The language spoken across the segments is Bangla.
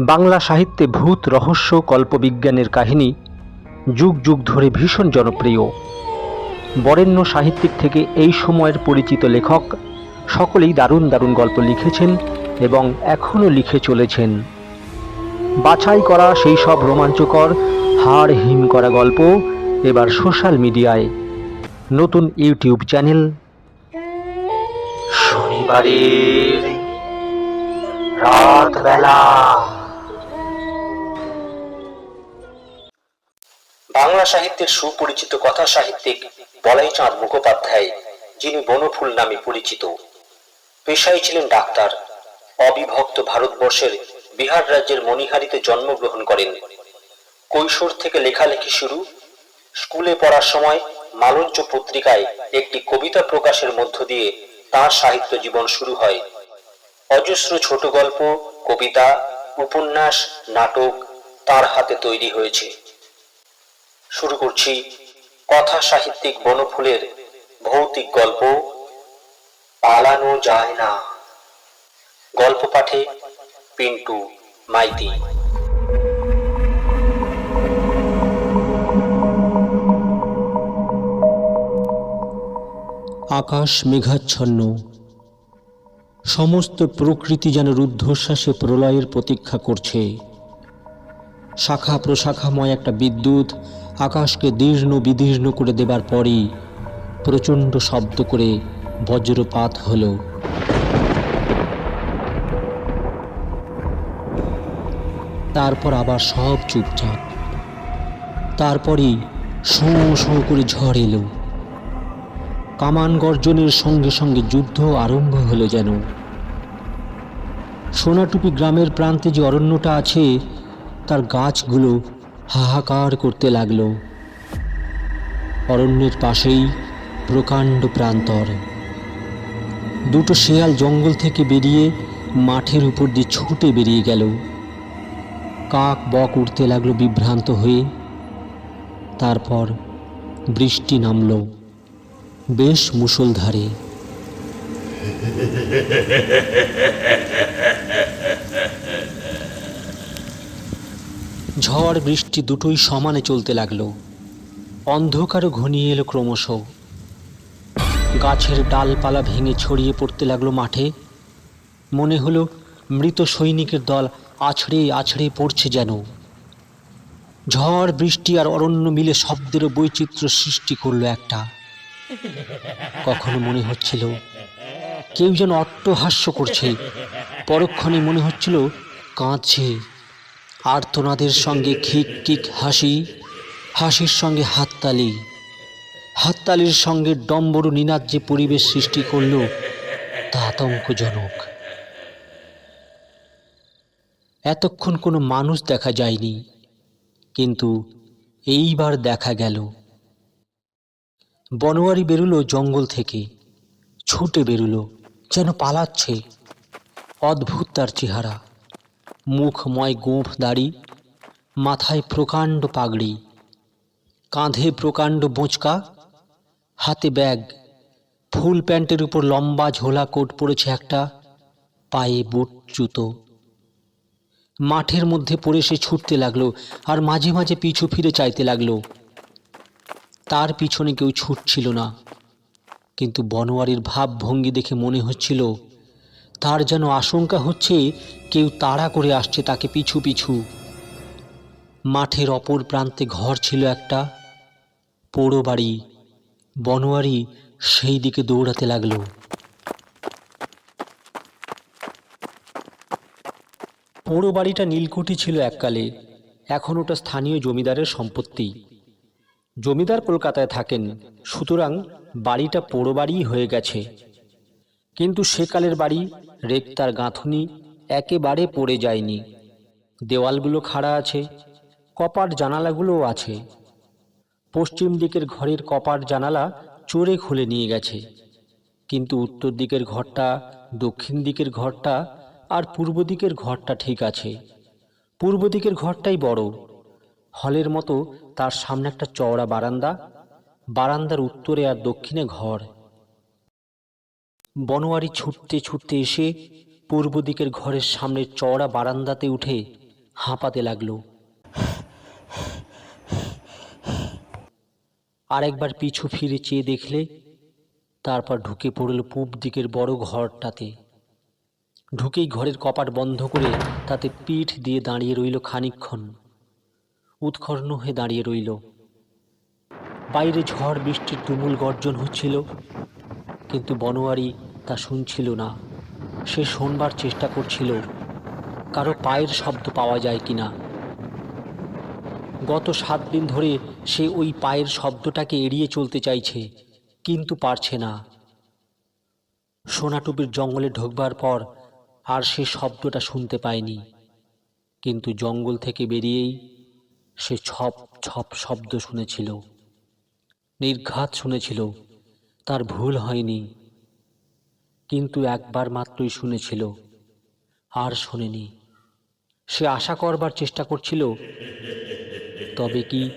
বাংলা সাহিত্যে ভূত, রহস্য, কল্পবিজ্ঞানের কাহিনী যুগ যুগ ধরে ভীষণ জনপ্রিয়। বরেণ্য সাহিত্যিক থেকে এই সময়ের পরিচিত লেখক সকলেই দারুণ দারুণ গল্প লিখেছেন এবং এখনও লিখে চলেছেন। বাছাই করা সেই সব রোমাঞ্চকর, হাড় হিম করা গল্প এবার সোশ্যাল মিডিয়ায়। নতুন ইউটিউব চ্যানেল। শনিবারের রাতবেলা বাংলা সাহিত্যের সুপরিচিত কথা সাহিত্যিক বলাই চাঁদ মুখোপাধ্যায়, যিনি বনফুল নামে পরিচিত। পেশায় ছিলেন ডাক্তার। অবিভক্ত ভারতবর্ষের বিহার রাজ্যের মণিহারিতে জন্মগ্রহণ করেন। কৈশোর থেকে লেখালেখি শুরু, স্কুলে পড়ার সময় মালঞ্চ পত্রিকায় একটি কবিতা প্রকাশের মধ্য দিয়ে তাঁর সাহিত্য জীবন শুরু হয়। অজস্র ছোট গল্প কবিতা, উপন্যাস, নাটক তার হাতে তৈরি হয়েছে। শুরু করছি কথা সাহিত্যিক বনফুলের ভৌতিক গল্প, পালানো যায় না। গল্প পাঠে পিন্টু মাইতি। আকাশ মেঘাচ্ছন্ন। সমস্ত প্রকৃতি যেন রুদ্ধশ্বাসে প্রলয়ের প্রতীক্ষা করছে। শাখা প্রশাখাময় একটা বিদ্যুৎ আকাশকে দীর্ণ বিদীর্ণ করে দেবার পরই প্রচণ্ড শব্দ করে বজ্রপাত হলো। তারপর আবার সব চুপচাপ। তারপরই শোঁ শোঁ করে ঝড় এলো। কামান গর্জনের সঙ্গে সঙ্গে যুদ্ধ আরম্ভ হলো যেন। সোনাটুপি গ্রামের প্রান্তে যে অরণ্যটা আছে তার গাছগুলো হাহাকার করতে লাগল। অরণ্যের পাশেই প্রকাণ্ড প্রান্তর। দুটো শেয়াল জঙ্গল থেকে বেরিয়ে মাঠের উপর দিয়ে ছুটে বেরিয়ে গেল। কাক বক উঠতে লাগল বিভ্রান্ত হয়ে। তারপর বৃষ্টি নামলো বেশ মুষলধারে। ঝড়, বৃষ্টি দুটোই সমানে চলতে লাগল। অন্ধকারও ঘনিয়ে এলো ক্রমশ। গাছের ডালপালা ভেঙে ছড়িয়ে পড়তে লাগল মাঠে। মনে হলো মৃত সৈনিকের দল আছড়ে আছড়ে পড়ছে যেন। ঝড়, বৃষ্টি আর অরণ্য মিলে শব্দেরও বৈচিত্র্য সৃষ্টি করল একটা। কখনো মনে হচ্ছিল কেউ যেন অট্টহাস্য করছে। পরক্ষণে মনে হচ্ছিল কাঁদছে। আর্তনাদের সঙ্গে খিক খিক হাসি, হাসির সঙ্গে হাততালি, হাততালির সঙ্গে ডম্বরু নিনাদ যে পরিবেশ সৃষ্টি করল, তা আতঙ্কজনক। এতক্ষণ কোনো মানুষ দেখা যায়নি, কিন্তু এইবার দেখা গেল। বনোয়ারি বেরুলো জঙ্গল থেকে, ছুটে বেরুলো, যেন পালাচ্ছে, অদ্ভুত তার চেহারা। মুখময় গোঁফ দাড়ি, মাথায় প্রকাণ্ড পাগড়ি, কাঁধে প্রকাণ্ড বোঁচকা, হাতে ব্যাগ, ফুল প্যান্টের উপর লম্বা ঝোলা কোট পড়েছে একটা পায়ে বুট জুতো। মাঠের মধ্যে পড়ে সে ছুটতে লাগল আর মাঝে মাঝে পিছু ফিরে চাইতে লাগল। তার পিছনে কেউ ছুটছিল না, কিন্তু বনোয়ারির ভাবভঙ্গি দেখে মনে হচ্ছিল তার যেন আশঙ্কা হচ্ছে কেউ তাড়া করে আসছে তাকে পিছু পিছু। মাঠের অপর প্রান্তে ঘর ছিল একটা। পোড়ো বাড়ি, বনোয়ারি সেই দিকে দৌড়াতে লাগল। পোড়ো বাড়িটা নীলকুঠি ছিল এককালে। এখন ওটা স্থানীয় জমিদারের সম্পত্তি। জমিদার কলকাতায় থাকেন, সুতরাং বাড়িটা পোড়ো বাড়িই হয়ে গেছে। কিন্তু সেকালের বাড়ি রেক্তার গাঁথুনি একেবারে পড়ে যায়নি। দেওয়ালগুলো খাড়া আছে, কপাট জানালাগুলোও আছে। পশ্চিম দিকের ঘরের কপাট জানালা চোরে খুলে নিয়ে গেছে। কিন্তু উত্তর দিকের ঘরটা, দক্ষিণ দিকের ঘরটা আর পূর্ব দিকের ঘরটা ঠিক আছে। পূর্ব দিকের ঘরটাই বড়। হলের মতো তার সামনে একটা চওড়া বারান্দা, বারান্দার উত্তরে আর দক্ষিণে ঘর। বনোয়ারি ছুটতে ছুটতে এসে পূর্ব দিকের ঘরের সামনে চওড়া বারান্দাতে উঠে হাঁপাতে লাগল। আরেকবার পিছু ফিরে চেয়ে দেখলে তারপর ঢুকে পড়ল পূব দিকের বড় ঘরটাতে। ঢুকেই ঘরের কপাট বন্ধ করে তাতে পিঠ দিয়ে দাঁড়িয়ে রইল খানিকক্ষণ। উৎকর্ণ হয়ে দাঁড়িয়ে রইল। বাইরে ঝড় বৃষ্টির তুমুল গর্জন হচ্ছিল। কিন্তু বনোয়ারি তা শুনছিল না। সে শোনবার চেষ্টা করছিল, কারও পায়ের শব্দ পাওয়া যায় কি না গত সাত দিন ধরে সে ওই পায়ের শব্দটাকে এড়িয়ে চলতে চাইছে, কিন্তু পারছে না। সোনাটুপির জঙ্গলে ঢোকবার পর আর সে শব্দটা শুনতে পায়নি, কিন্তু জঙ্গল থেকে বেরিয়েই সে ছপ ছপ শব্দ শুনেছিল, নির্ঘাত শুনেছিল। তার ভুল হয়নি। কিন্তু একবার মাত্রই শুনেছিল, আর শোনেনি। সে আশা করবার চেষ্টা করছিল, তবে কি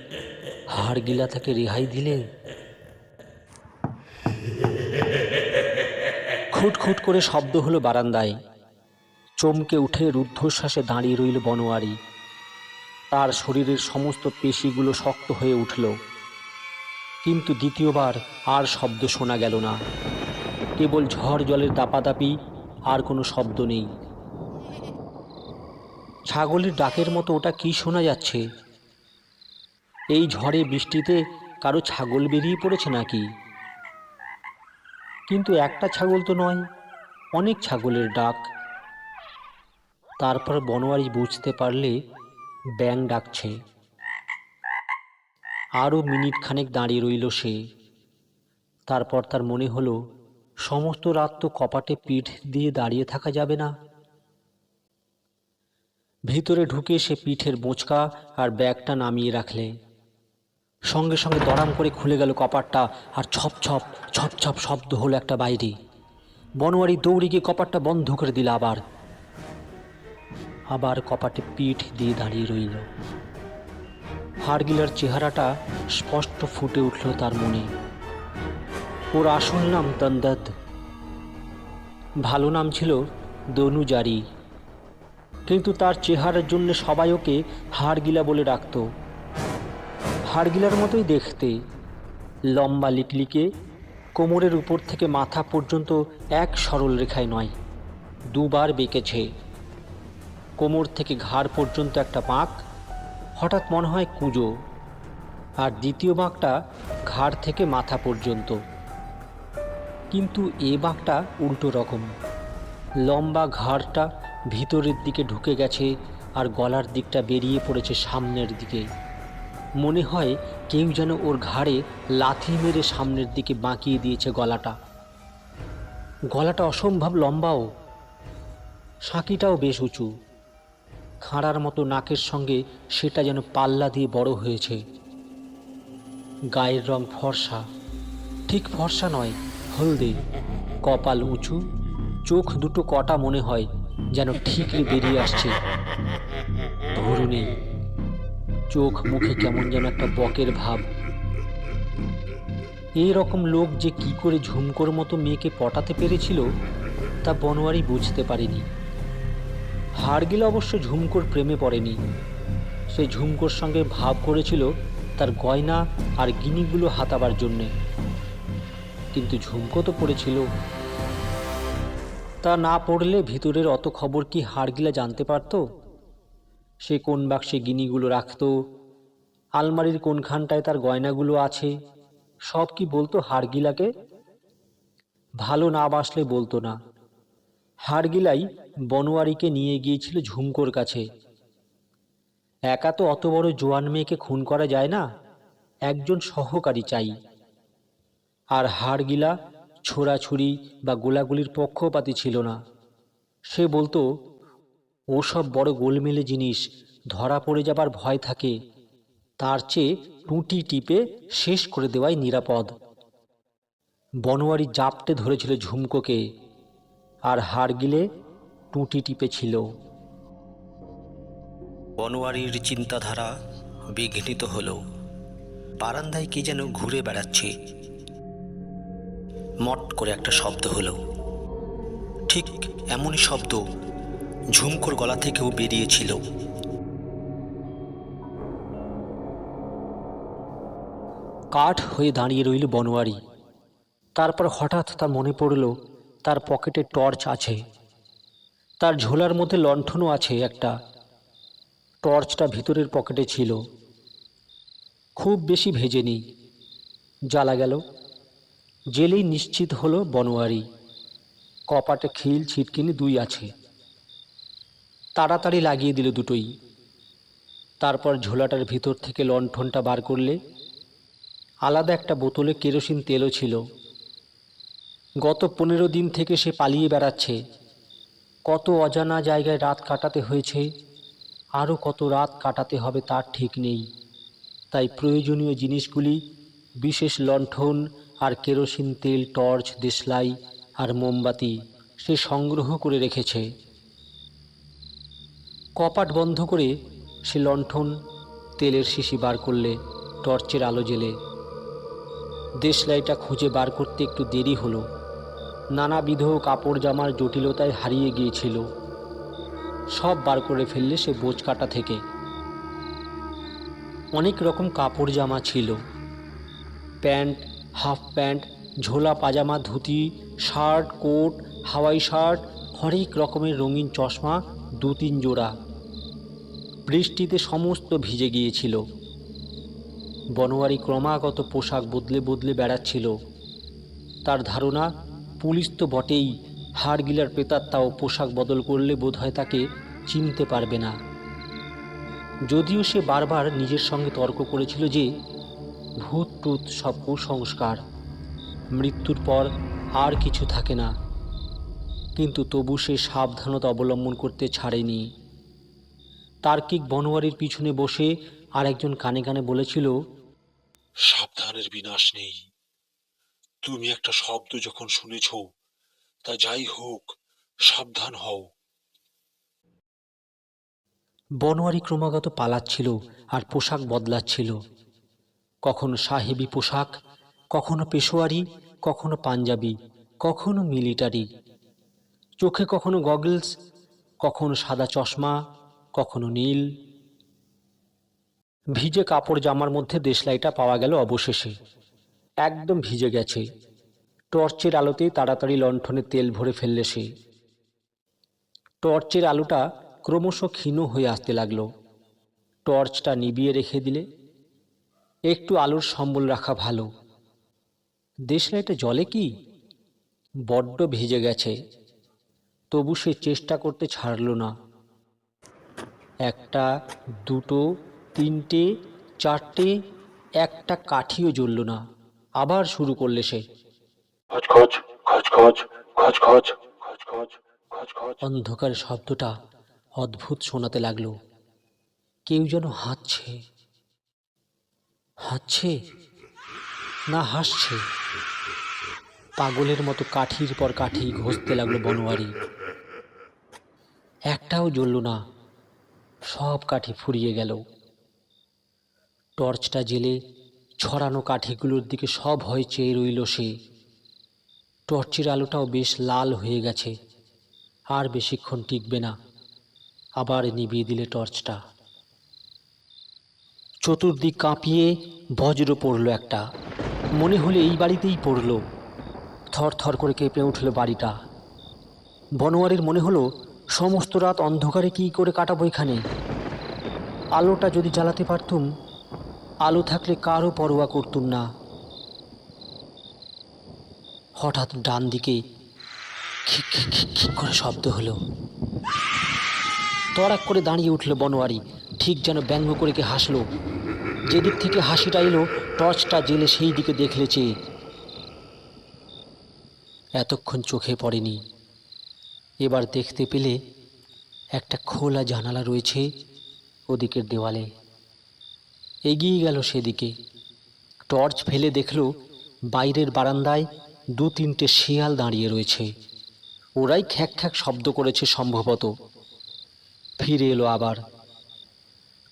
হাড়গিলা থেকে রেহাই দিলে? খুটখুট করে শব্দ হলো বারান্দায়। চমকে উঠে রুদ্ধশ্বাসে দাঁড়িয়ে রইল বনোয়ারি। তার শরীরের সমস্ত পেশিগুলো শক্ত হয়ে উঠল। কিন্তু দ্বিতীয়বার আর শব্দ শোনা গেল না। কেবল ঝড় জলের দাপাদাপি আর কোনো শব্দ নেই। ছাগলের ডাকের মতো ওটা কি শোনা যাচ্ছে? এই ঝড়ে বৃষ্টিতে কারও ছাগল বেরিয়ে পড়েছে নাকি? কিন্তু একটা ছাগল তো নয়, অনেক ছাগলের ডাক। তারপর বনোয়ারি বুঝতে পারলে ব্যাং ডাকছে। আরও মিনিট খানেক দাঁড়িয়ে রইল সে। তারপর তার মনে হলো, সমস্ত রাত তো কপাটে পিঠ দিয়ে দাঁড়িয়ে থাকা যাবে না। ভিতরে ঢুকে সে পিঠের বোঁচকা আর ব্যাগটা নামিয়ে রাখলে। সঙ্গে সঙ্গে দড়াম করে খুলে গেল কপাটটা আর ছপ ছপ ছপ ছপ শব্দ হলো একটা বাইরে। বনোয়ারি দৌড়ে গিয়ে কপাটটা বন্ধ করে দিল আবার। আবার কপাটে পিঠ দিয়ে দাঁড়িয়ে রইল। হাড়গিলার চেহারাটা স্পষ্ট ফুটে উঠল তার মনে। ওর আসল নাম তন্দত। ভালো নাম ছিল দনুজারি। কিন্তু তার চেহারার জন্য সবাই ওকে হাড়গিলা বলে ডাকত। হাড়গিলার মতোই দেখতে। লম্বা লিকলিকে, কোমরের উপর থেকে মাথা পর্যন্ত এক সরল রেখায় নয়, দুবার বেঁকেছে। কোমর থেকে ঘাড় পর্যন্ত একটা বাঁক হঠাৎ মনে হয় কুঁজো, আর দ্বিতীয় বাঁকটা ঘাড় থেকে মাথা পর্যন্ত। কিন্তু এ বাঁকটা উল্টো রকম। লম্বা ঘাড়টা ভিতরের দিকে ঢুকে গেছে আর গলার দিকটা বেরিয়ে পড়েছে সামনের দিকে। মনে হয় কেউ যেন ওর ঘাড়ে লাথি মেরে সামনের দিকে বাঁকিয়ে দিয়েছে গলাটা। গলাটা অসম্ভব লম্বাও, সাঁকিটাও বেশ উঁচু। খাঁড়ার মতো নাকের সঙ্গে সেটা যেন পাল্লা দিয়ে বড় হয়েছে। গায়ের রং ফর্সা। ঠিক ফর্সা নয়, হলদে। কপাল উঁচু, চোখ দুটো কটা মনে হয় যেন ঠিকরে বেরিয়ে আসছে। ভুরু নেই চোখ মুখে কেমন যেন একটা বকের ভাব। এই রকম লোক যে কি করে ঝুমকোর মতো মেয়েকে পটাতে পেরেছিল, তা বনোয়ারি বুঝতে পারেনি। হাড়গিল অবশ্য ঝুমকোর প্রেমে পড়েনি। সে ঝুমকোর সঙ্গে ভাব করেছিল তার গয়না আর গিনিগুলো হাতাবার জন্যে। কিন্তু ঝুমকো তো পড়েছিল। তা না পড়লে ভিতরের অত খবর কি হাড়গিলা জানতে পারতো? সে কোন বাক্সে গিনিগুলো রাখতো? আলমারির কোনখানটায় তার গয়নাগুলো আছে? সব কি বলতো হাড়গিলাকে ভালো না বাসলে বলতো না। হাড়গিলাই বনোয়ারিকে নিয়ে গিয়েছিল ঝুমকোর কাছে। একা তো অত বড় জোয়ান মেয়েকে খুন করা যায় না, একজন সহকারী চাই। আর হাড়গিলা ছোড়াছুরি বা গোলাগুলির পক্ষপাতী ছিল না। সে বলতো ওসব বড় গোলমেলে জিনিস, ধরা পড়ে যাবার ভয় থাকে। তার চেয়ে টুটি টিপে শেষ করে দেওয়াই নিরাপদ। বনোয়ারি জাপটে ধরেছিল ঝুমকোকে। আর হাড়গিলে টুঁটি টিপেছিল বনোয়ারির চিন্তাধারা বিঘ্নিত হল। বারান্দায় কে যেন ঘুরে বেড়াচ্ছে। মট করে একটা শব্দ হলো। ঠিক এমনই শব্দ ঝুমকোর গলা থেকেও বেরিয়েছিল। কাঠ হয়ে দাঁড়িয়ে রইল বনোয়ারি। তারপর হঠাৎ তার মনে পড়ল তার পকেটে টর্চ আছে। তার ঝোলার মধ্যে লণ্ঠনও আছে একটা। টর্চটা ভিতরের পকেটে ছিল। খুব বেশি ভেজে ভেজেনি। জ্বালা গেল। জেলেই নিশ্চিত হলো বনোয়ারি। কপাটে খিল ছিটকিনি দুই আছে। তাড়াতাড়ি লাগিয়ে দিল দুটোই। তারপর ঝোলাটার ভিতর থেকে লণ্ঠনটা বার করলে আলাদা একটা বোতলে কেরোসিন তেলও ছিল। গত পনেরো দিন থেকে সে পালিয়ে বেড়াচ্ছে। কত অজানা জায়গায় রাত কাটাতে হয়েছে, আরও কত রাত কাটাতে হবে তার ঠিক নেই। তাই প্রয়োজনীয় জিনিসগুলি, বিশেষ লণ্ঠন আর কেরোসিন, তেল, টর্চ, দেশলাই আর মোমবাতি, সে সংগ্রহ করে রেখেছে। কপাট বন্ধ করে সে লণ্ঠন, তেলের শিশি বার করলে, টর্চের আলো জেলে দেশলাইটা খুঁজে বার করতে একটু দেরি হলো। নানাবিধ কাপড় জামার জটিলতায় হারিয়ে গিয়েছিল। সব বার করে ফেললে সে বোঝ কাটা থেকে। অনেক রকম কাপড় জামা ছিল। প্যান্ট, হাফ প্যান্ট, ঝোলা pajama, dhoti, shirt, coat, Hawaii shirt, হরেক রকমের রঙিন চশমা দু তিন জোড়া। বৃষ্টিতে সমস্ত ভিজে গিয়েছিল। বনোয়ারি ক্রমাগত পোশাক বদলে বদলে বেড়াচ্ছিল। তার ধারণা পুলিশ তো বটেই, হাড়গিলার প্রেতাত্মাও পোশাক বদল করলে বোধহয় তাকে চিনতে পারবে না। যদিও সে বারবার নিজের সঙ্গে তর্ক করেছিল যে, ভূত টুত সব কুসংস্কার, মৃত্যুর পর আর কিছু থাকে না। কিন্তু তবু সে সাবধানতা অবলম্বন করতে ছাড়েনি। তার্কিক বনোয়ারির পিছনে বসে আর একজন কানে কানে বলেছিল, সাবধানের বিনাশ নেই। তুমি একটা শব্দ যখন শুনেছ, তা যাই হোক, সাবধান হও। বনোয়ারি ক্রমাগত পালাচ্ছিল আর পোশাক বদলাচ্ছিল। কখনো সাহেবি পোশাক, কখনো পেশোয়ারি, কখনো পাঞ্জাবি, কখনো মিলিটারি। চোখে কখনো গগলস, কখনো সাদা চশমা, কখনো নীল। ভিজে কাপড় জামার মধ্যে দেশলাইটা পাওয়া গেল অবশেষে। একদম ভিজে গেছে। টর্চের আলোতেই তাড়াতাড়ি লণ্ঠনে তেল ভরে ফেললে সে। টর্চের আলোটা ক্রমশ ক্ষীণ হয়ে আসতে লাগল। টর্চটা নিবিয়ে রেখে দিলে। একটু আলোর সম্বল রাখা ভালো। দেশলাইটা জলে কি? বড্ড ভিজে গেছে। তবু সে চেষ্টা করতে ছাড়ল না। একটা, দুটো, তিনটে, চারটে, একটা কাঠিও জ্বলল না। আবার শুরু করলে সে। অন্ধকার শব্দটা অদ্ভুত শোনাতে লাগল। কেউ যেন হাঁটছে। হাঁটছে? না হাসছে। পাগলের মতো কাঠির পর কাঠি ঘষতে লাগল বনোয়ারি। একটাও জ্বলল না। সব কাঠি ফুরিয়ে গেল। টর্চটা জেলে ছড়ানো কাঠিগুলোর দিকে সব ভয় চেয়ে রইল সে। টর্চের আলোটাও বেশ লাল হয়ে গেছে। আর বেশিক্ষণ টিকবে না। আবার নিভিয়ে দিলে টর্চটা। চতুর্দিক কাঁপিয়ে বজ্র পড়ল একটা। মনে হলে এই বাড়িতেই পড়ল। থর করে কেঁপে উঠল বাড়িটা। বনোয়ারির মনে হলো, সমস্ত রাত অন্ধকারে কী করে কাটাবো এখানে? আলোটা যদি জ্বালাতে পারতুম আলো থাকলে কারও পরোয়া করতুম না। হঠাৎ ডান দিকে খিক খিক করে শব্দ হলো। তড়াক করে দাঁড়িয়ে উঠল বনোয়ারি, ঠিক যেন ব্যঙ্গ করে কে হাসলো। যেদিক থেকে হাসিটা এলো, টর্চটা জেলে সেই দিকে দেখলে চেয়ে এতক্ষণ চোখে পড়েনি। এবার দেখতে পেলে একটা খোলা জানালা রয়েছে ওদিকের দেওয়ালে। এগিয়ে গেল সেদিকে। টর্চ ফেলে দেখল বাইরের বারান্দায় দু তিনটে শিয়াল দাঁড়িয়ে রয়েছে। ওরাই খ্যাক খ্যাক শব্দ করেছে সম্ভবত। ফিরে এলো আবার।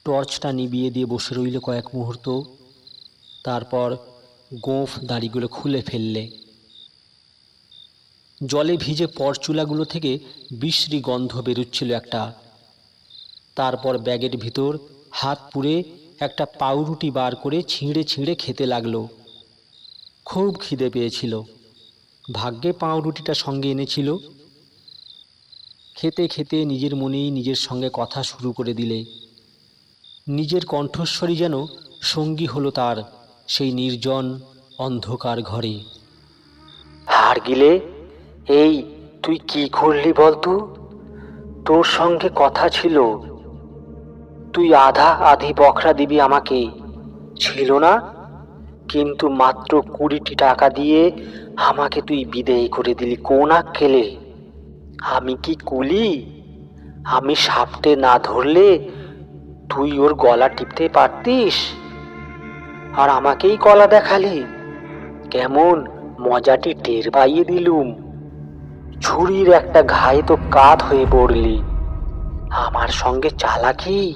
টর্চটা নিবিয়ে দিয়ে বসে রইল কয়েক মুহূর্ত। তারপর গোঁফ দাড়িগুলো খুলে ফেললে। জলে ভিজে পরচুলাগুলো থেকে বিশ্রী গন্ধ বেরুচ্ছিল একটা। তারপর ব্যাগের ভিতর হাত পুড়ে একটা পাউরুটি বার করে ছিঁড়ে ছিঁড়ে খেতে লাগল। খুব খিদে পেয়েছিল। ভাগ্যে পাউরুটিটা সঙ্গে এনেছিল। খেতে খেতে নিজের মনেই নিজের সঙ্গে কথা শুরু করে দিলে। নিজের কণ্ঠস্বরই যেন সঙ্গী হলো তার সেই নির্জন অন্ধকার ঘরে। হার গিলে এই তুই কি করলি বলতো তোর সঙ্গে কথা ছিল তুই আধা আধি বখরা দিবি আমাকে। ছিল না, কিন্তু মাত্র কুড়িটি টাকা দিয়ে আমাকে তুই বিদেয় করে দিলি কোন খেলে আমি কি কুলি? আমি সাপটে না ধরলে তুই ওর গলা টিপতে পারতিস? আর আমাকেই কলা দেখালি। কেমন মজাটি টের পাইয়ে দিলুম। ছুরির একটা ঘায়ে তো কাত হয়ে পড়লি। আমার সঙ্গে চালাকি?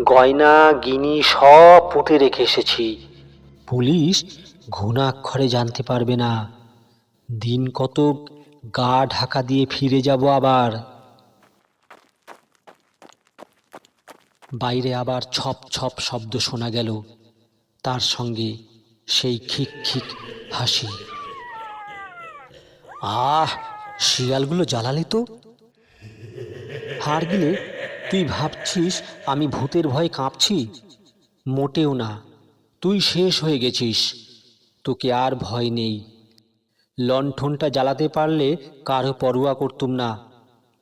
গয়না, গিনি সব পুঁতে রেখে এসেছি। পুলিশ ঘুণাক্ষরে জানতে পারবে না। দিন কত গা ঢাকা দিয়ে ফিরে যাব আবার। বাইরে আবার ছপ ছপ শব্দ শোনা গেল। তার সঙ্গে সেই খিক খিক হাসি। আহ, শিয়ালগুলো জ্বালালে তো? হার গিলে তুই ভাবছিস? আমি ভূতের ভয়ে কাঁপছি? মোটেও না। তুই শেষ হয়ে গেছিস। তোকে আর ভয় নেই। লণ্ঠনটা জ্বালাতে পারলে কারও পরোয়া করতুম না।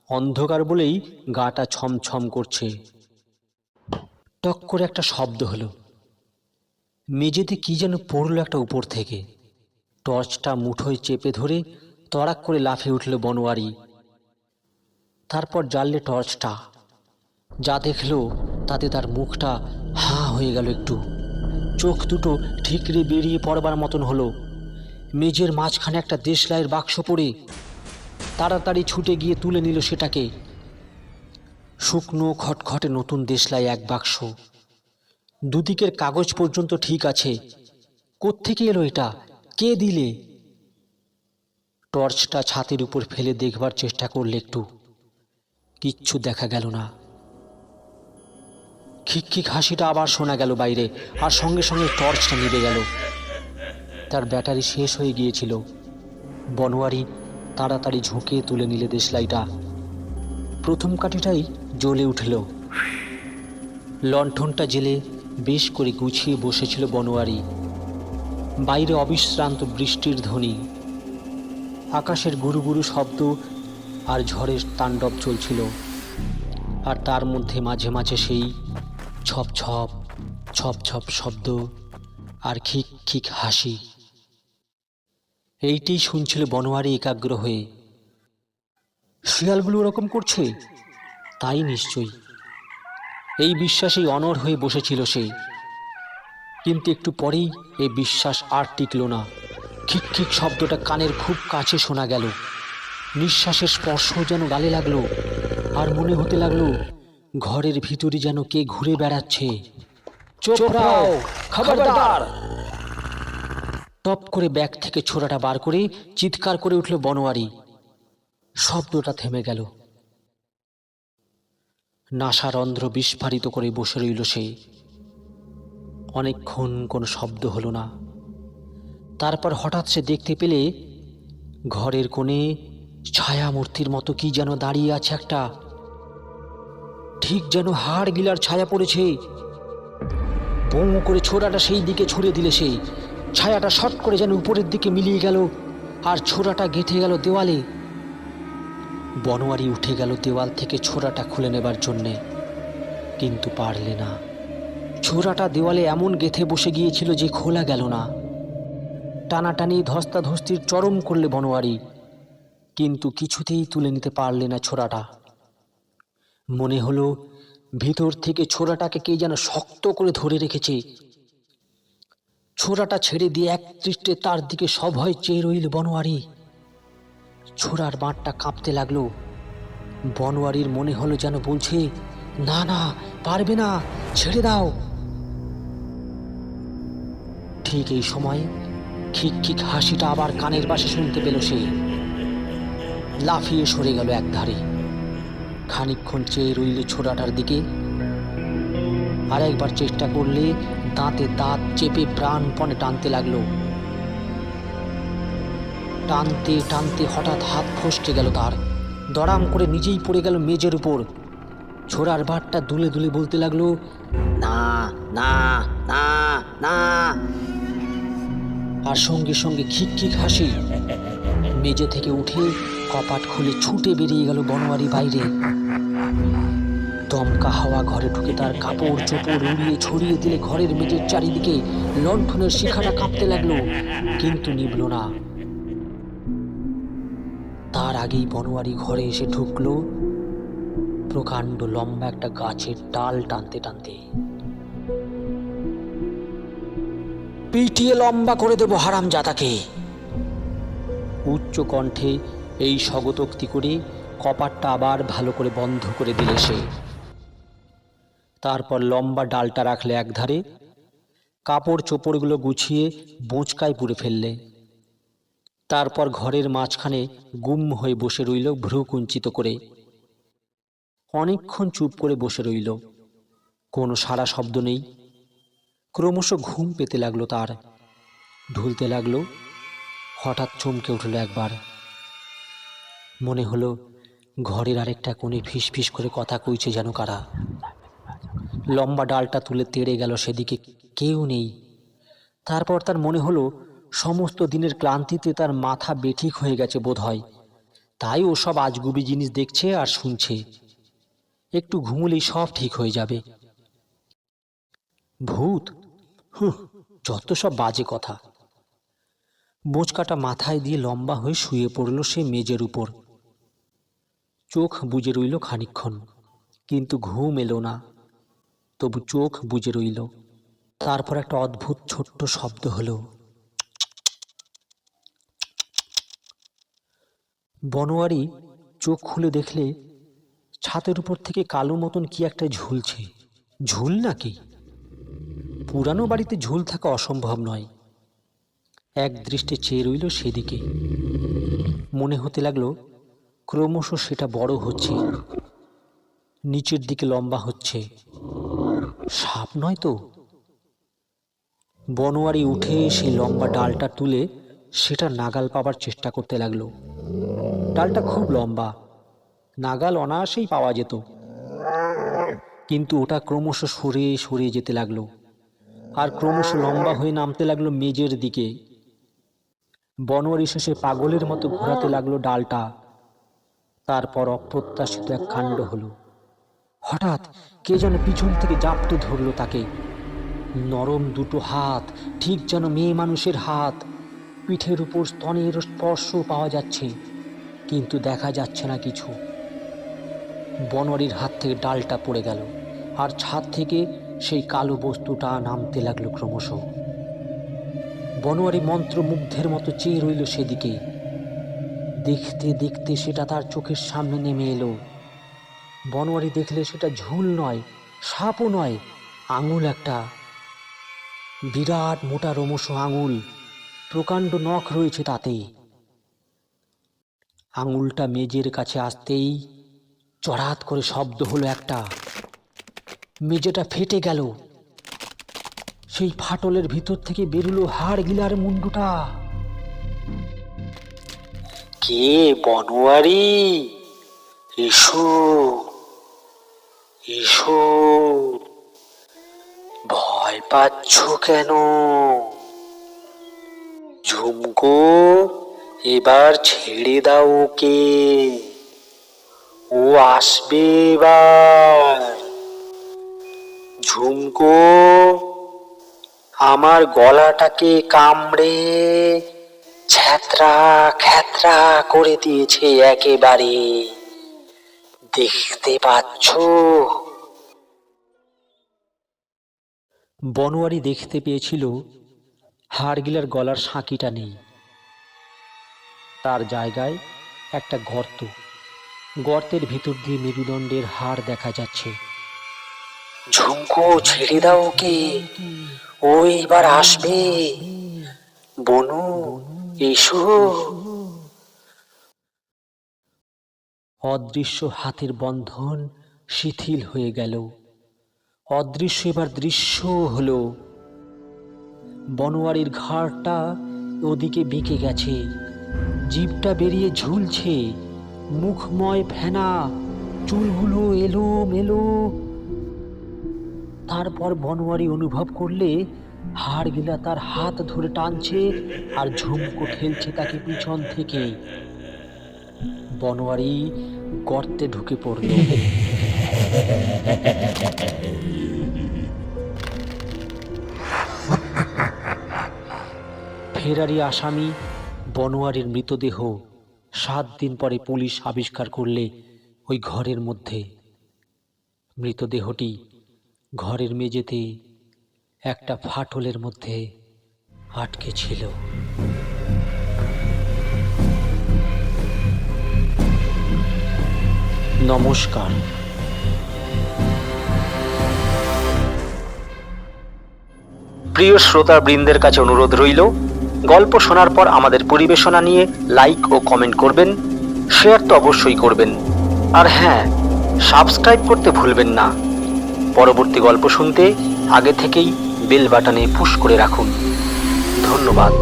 অন্ধকার বলেই গাটা ছমছম করছে। টক করে একটা শব্দ হলো। মেঝেতে কি যেন পড়ল একটা উপর থেকে। টর্চটা মুঠোয় চেপে ধরে তড়াক করে লাফিয়ে উঠল বনোয়ারি। তারপর জ্বাললে টর্চটা। যা দেখল, তাতে তার মুখটা হাঁ হয়ে গেল একটু। চোখ দুটো ঠিকরে বেরিয়ে পড়বার মতন হলো। মেঝের মাঝখানে একটা দেশলাইয়ের বাক্স পড়ে তাড়াতাড়ি ছুটে গিয়ে তুলে নিল সেটাকে। শুকনো খটখটে নতুন দেশলাই এক বাক্স। দুদিকের কাগজ পর্যন্ত ঠিক আছে। কোত্থেকে এলো এটা? কে দিলে? টর্চটা ছাতের উপর ফেলে দেখবার চেষ্টা করলে একটু। কিচ্ছু দেখা গেল না। খিক খিক হাসিটা আবার শোনা গেল বাইরে, আর সঙ্গে সঙ্গে টর্চটা নিভে গেল। তার ব্যাটারি শেষ হয়ে গিয়েছিল। বনোয়ারি তাড়াতাড়ি ঝুঁকে তুলে নিলে দেশলাইটা। প্রথম কাঠিটাই জ্বলে উঠল। লণ্ঠনটা জেলে বেশ করে গুছিয়ে বসেছিল বনোয়ারি। বাইরে অবিশ্রান্ত বৃষ্টির ধ্বনি। আকাশের গুরু গুরু শব্দ আর ঝড়ের তাণ্ডব চলছিল। আর তার মধ্যে মাঝে মাঝে সেই ছপ ছপ ছপ ছপ শব্দ আর খিক খিক হাসি। এইটি শুনছিল বনোয়ারি একাগ্র হয়ে। শিয়ালগুলো ওরকম করছে? তাই নিশ্চয়ই। এই বিশ্বাসেই অনড় হয়ে বসেছিল সে। কিন্তু একটু পরেই এই বিশ্বাস আর টিকল না। খিক খিক শব্দটা কানের খুব কাছে শোনা গেল। নিঃশ্বাসের স্পর্শ যেন গালে লাগল আর মনে হতে লাগল ঘরের ভিতরে যেন কে ঘুরে বেড়াচ্ছে। টপ করে ব্যাগ থেকে ছোড়াটা বার করে চিৎকার করে উঠল বনোয়ারি। শব্দটা থেমে গেল। নাসারন্ধ্র বিস্ফারিত করে বসে রইল সে। অনেকক্ষণ কোনো শব্দ হলো না। তারপর হঠাৎ সে দেখতে পেলে ঘরের কোণে ছায়ামূর্তির মতো কি যেন দাঁড়িয়ে আছে একটা ঠিক যেন হাড় গিলার ছায়া পড়েছে। বোঁ করে ছোড়াটা সেই দিকে ছুড়ে দিলে সে। ছায়াটা শট করে যেন উপরের দিকে মিলিয়ে গেল, আর ছোড়াটা গেঁথে গেল দেওয়ালে। বনোয়ারি উঠে গেল দেওয়াল থেকে ছোড়াটা খুলে নেবার জন্যে। কিন্তু পারলে না। ছোড়াটা দেওয়ালে এমন গেথে বসে গিয়েছিল যে খোলা গেল না। টানাটানি ধস্তাধস্তির চরম করলে বনোয়ারি। কিন্তু কিছুতেই তুলে নিতে পারলে না ছোড়াটা। মনে হলো ভিতর থেকে ছোড়াটাকে কে যেন শক্ত করে ধরে রেখেছে। ছোড়াটা ছেড়ে দিয়ে এক দৃষ্টে তার দিকে সভয় চেয়ে রইল বনোয়ারি। ছোড়ার বাঁটটা কাঁপতে লাগল। বনোয়ারির মনে হলো যেন বলছে, না না, পারবে না, ছেড়ে দাও। ঠিক এই সময় খিক খিক হাসিটা আবার কানের পাশে শুনতে পেল সে। লাফিয়ে সরে গেল একধারে। খানিকক্ষণ চেয়ে রইল ছোড়াটার দিকে। আর একবার চেষ্টা করলে দাঁতে দাঁত চেপে প্রাণপণে টানতে লাগল। টানতে টানতে হঠাৎ হাত ফসকে গেল তার। দড়াম করে নিজেই পড়ে গেল মেজের উপর। ছোড়ার বাটটা দুলে দুলে বলতে লাগল, না না না না। আর সঙ্গে সঙ্গে খিক খিক হাসি। মেজে থেকে উঠে কপাট খুলে ছুটে বেরিয়ে গেল বনোয়ারি বাইরে। দমকা হাওয়া ঘরে ঢুকে তার কাপড় চোপড় উড়িয়ে ছড়িয়ে দিলে ঘরের মেঝের চারিদিকে লণ্ঠনের শিখাটা কাঁপতে লাগল, কিন্তু নিবল না। তার আগেই বনোয়ারি ঘরে এসে ঢুকলো প্রকাণ্ড লম্বা একটা গাছের ডাল টানতে টানতে। পিটিয়ে লম্বা করে দেবো হারাম জাতাকে উচ্চ কণ্ঠে এই স্বগতোক্তি করে কপাটটা আবার ভালো করে বন্ধ করে দিলে সে। তারপর লম্বা ডালটা রাখলে একধারে কাপড় চোপড়গুলো গুছিয়ে বোঁচকায় পুড়ে ফেললে। তারপর ঘরের মাঝখানে গুম হয়ে বসে রইল ভ্রু কুঞ্চিত করে। অনেকক্ষণ চুপ করে বসে রইল। কোনো সারা শব্দ নেই। ক্রমশ ঘুম পেতে লাগল তার। ঢুলতে লাগল। হঠাৎ চমকে উঠল একবার। মনে হলো ঘরের আরেকটা কোণে ফিস ফিস করে কথা কইছে যেন কারা। লম্বা ডালটা তুলে তেড়ে গেল সেদিকে, কেউ নেই। তারপর তার মনে হলো সমস্ত দিনের ক্লান্তিতে তার মাথা বেঠিক হয়ে গেছে বোধ হয় তাই ও সব আজগুবি জিনিস দেখছে আর শুনছে। একটু ঘুমুলেই সব ঠিক হয়ে যাবে। ভূত হুঁ যত সব বাজে কথা। বোঁচকাটা মাথায় দিয়ে লম্বা হয়ে শুয়ে পড়ল সে মেজের উপর। চোখ বুজে রইল খানিক্ষণ কিন্তু ঘুম এলো না। তবু চোখ বুজে রইল। তারপর একটা অদ্ভুত ছোট্ট শব্দ হলো। বনোয়ারি চোখ খুলে দেখলে ছাতের উপর থেকে কালো মতন কি একটা ঝুলছে। ঝুল নাকি? পুরানো বাড়িতে ঝুল থাকা অসম্ভব নয়। এক দৃষ্টে চেয়ে রইল সেদিকে। মনে হতে লাগল, ক্রমশ সেটা বড় হচ্ছে। নিচের দিকে লম্বা হচ্ছে। সাপ নয় তো? বনোয়ারি উঠে সেই লম্বা ডালটা তুলে সেটা নাগাল পাবার চেষ্টা করতে লাগল। ডালটা খুব লম্বা। নাগাল অনায়াসেই পাওয়া যেত। কিন্তু ওটা ক্রমশ সরে সরে যেতে লাগল। আর ক্রমশ লম্বা হয়ে নামতে লাগল মেজের দিকে। বনোয়ারি শেষে পাগলের মতো ঘোরাতে লাগল ডালটা। তারপর অপ্রত্যাশিত এক কাণ্ড হলো। হঠাৎ কে যেন পিছন থেকে জাপটে ধরলো তাকে। নরম দুটো হাত, ঠিক যেন মেয়ে মানুষের হাত। পিঠের উপর স্তনের স্পর্শ পাওয়া যাচ্ছে, কিন্তু দেখা যাচ্ছে না কিছু। বনোয়ারির হাত থেকে ডালটা পড়ে গেল, আর ছাদ থেকে সেই কালো বস্তুটা নামতে লাগল ক্রমশ। বনোয়ারি মন্ত্রমুগ্ধের মতো চেয়ে রইল সেদিকে। দেখতে দেখতে সেটা তার চোখের সামনে নেমে এলো। বনোয়ারি দেখলে সেটা ঝুল নয়, সাপও নয়, আঙুল একটা। বিরাট মোটা রমস আঙুল, প্রকাণ্ড নখ রয়েছে তাতে। আঙুলটা মেজের কাছে আসতেই চড়াত করে শব্দ হলো একটা। মেজেটা ফেটে গেল। সেই ফাটলের ভিতর থেকে বেরুলো হাড় গিলার মুন্ডুটা। কে বনোয়ারি এসো। এসো। ভয় পাচ্ছ কেন? ঝুমকো, এবার ছেড়ে দাও ওকে। ও আসবে এবার। ঝুমকো আমার গলাটাকে কামড়ে ছ্যাত্রা খ্যাত্রা করে দিয়েছে একেবারে। দেখতে পাচ্ছ? বনোয়ারি দেখতে পেয়েছিল হাড়গিলার গলার সাঁকিটা নেই। তার জায়গায় একটা গর্ত। গর্তের ভিতর দিয়ে মেরুদণ্ডের হাড় দেখা যাচ্ছে। ঝুমকো ছেড়ে দাও ওকে। ও এবার আসবে। বনু, এসো। অদৃশ্য হাতের বন্ধন শিথিল হয়ে গেল। অদৃশ্য এবার দৃশ্য হলো। বনোয়ারির ঘাড়টা ওদিকে বেঁকে গেছে। জিভটা বেরিয়ে ঝুলছে। মুখময় ফেনা, চুলগুলো এলো মেলো তারপর বনোয়ারি অনুভব করলে হাড়গিলা তার হাত ধরে টানছে আর ঝুমকো ঠেলছে তাকে পিছন থেকে। বনোয়ারি গর্তে ঢুকে পড়ল। ফেরারি আসামি বনোয়ারির মৃতদেহ সাত দিন পরে পুলিশ আবিষ্কার করলে ওই ঘরের মধ্যে। মৃতদেহটি ঘরের মেঝেতে একটা ফাটলের মধ্যে আটকে ছিল। নমস্কার। প্রিয় শ্রোতা বৃন্দের কাছে অনুরোধ রইল, গল্প শোনার পর আমাদের পরিবেশনা নিয়ে লাইক ও কমেন্ট করবেন শেয়ার তো অবশ্যই করবেন। আর হ্যাঁ সাবস্ক্রাইব করতে ভুলবেন না। পরবর্তী গল্প শুনতে আগে থেকেই বেল বাটনে পুশ করে রাখুন। ধন্যবাদ।